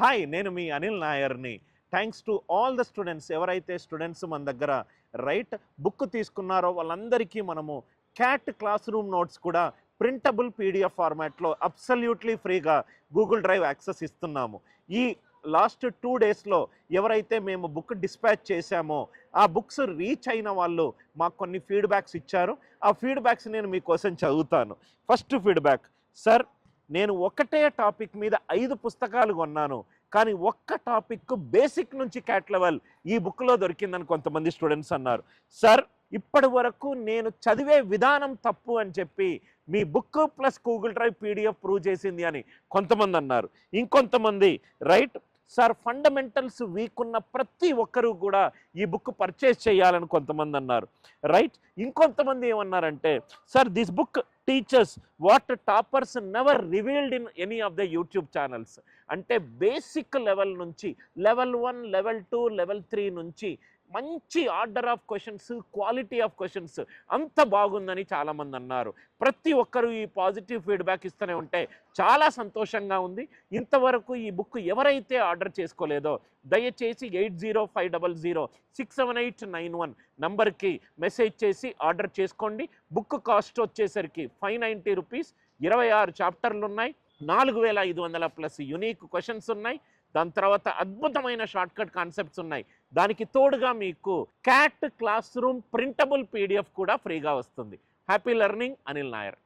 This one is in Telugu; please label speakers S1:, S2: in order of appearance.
S1: హాయ్ నేను మీ Anil నాయర్ని. Thanks to all the students. ఎవరైతే స్టూడెంట్స్ మన దగ్గర రైట్ బుక్ తీసుకున్నారో వాళ్ళందరికీ మనము క్యాట్ క్లాస్ రూమ్ నోట్స్ కూడా ప్రింటబుల్ పీడిఎఫ్ ఫార్మాట్లో అబ్సల్యూట్లీ ఫ్రీగా గూగుల్ డ్రైవ్ యాక్సెస్ ఇస్తున్నాము. ఈ లాస్ట్ టూ డేస్లో ఎవరైతే మేము బుక్ డిస్పాచ్ చేశామో ఆ బుక్స్ రీచ్ అయిన వాళ్ళు మాకు కొన్ని ఫీడ్బ్యాక్స్ ఇచ్చారు. ఆ ఫీడ్బ్యాక్స్ నేను మీకోసం చదువుతాను. ఫస్ట్ ఫీడ్బ్యాక్ సార్ నేను ఒకటే టాపిక్ మీద ఐదు పుస్తకాలు కొన్నాను కానీ ఒక్క టాపిక్ బేసిక్ నుంచి క్యాట్ లెవెల్ ఈ బుక్లో దొరికిందని కొంతమంది స్టూడెంట్స్ అన్నారు. సార్ ఇప్పటి వరకు నేను చదివే విధానం తప్పు అని చెప్పి మీ book plus Google drive PDF prove చేసింది అని కొంతమంది అన్నారు. ఇంకొంతమంది రైట్ సార్ ఫండమెంటల్స్ వీక్ ఉన్న ప్రతి ఒక్కరూ కూడా ఈ బుక్ పర్చేస్ చేయాలని కొంతమంది అన్నారు. రైట్ ఇంకొంతమంది ఏమన్నారంటే sir this book teachers what toppers never revealed in any of the YouTube channels అంటే బేసిక్ లెవెల్ నుంచి level one level two level three నుంచి మంచి order of questions quality of questions అంత బాగుందని చాలామంది అన్నారు. ప్రతి ఒక్కరూ ఈ పాజిటివ్ ఫీడ్బ్యాక్ ఇస్తూనే ఉంటే చాలా సంతోషంగా ఉంది. ఇంతవరకు ఈ బుక్ ఎవరైతే ఆర్డర్ చేసుకోలేదో దయచేసి eight zero five double zero six seven eight nine one నంబర్కి మెసేజ్ చేసి ఆర్డర్ చేసుకోండి. బుక్ కాస్ట్ వచ్చేసరికి ఫైవ్ నైంటీ రూపీస్. ఇరవై ఆరు చాప్టర్లు ఉన్నాయి నాలుగు వేల ఐదు వందల ప్లస్ యునీక్ క్వశ్చన్స్ ఉన్నాయి. దాని తర్వాత అద్భుతమైన షార్ట్కట్ కాన్సెప్ట్స్ ఉన్నాయి. దానికి తోడుగా మీకు CAT class room printable PDF కూడా ఫ్రీగా వస్తుంది. Happy learning Anil Nair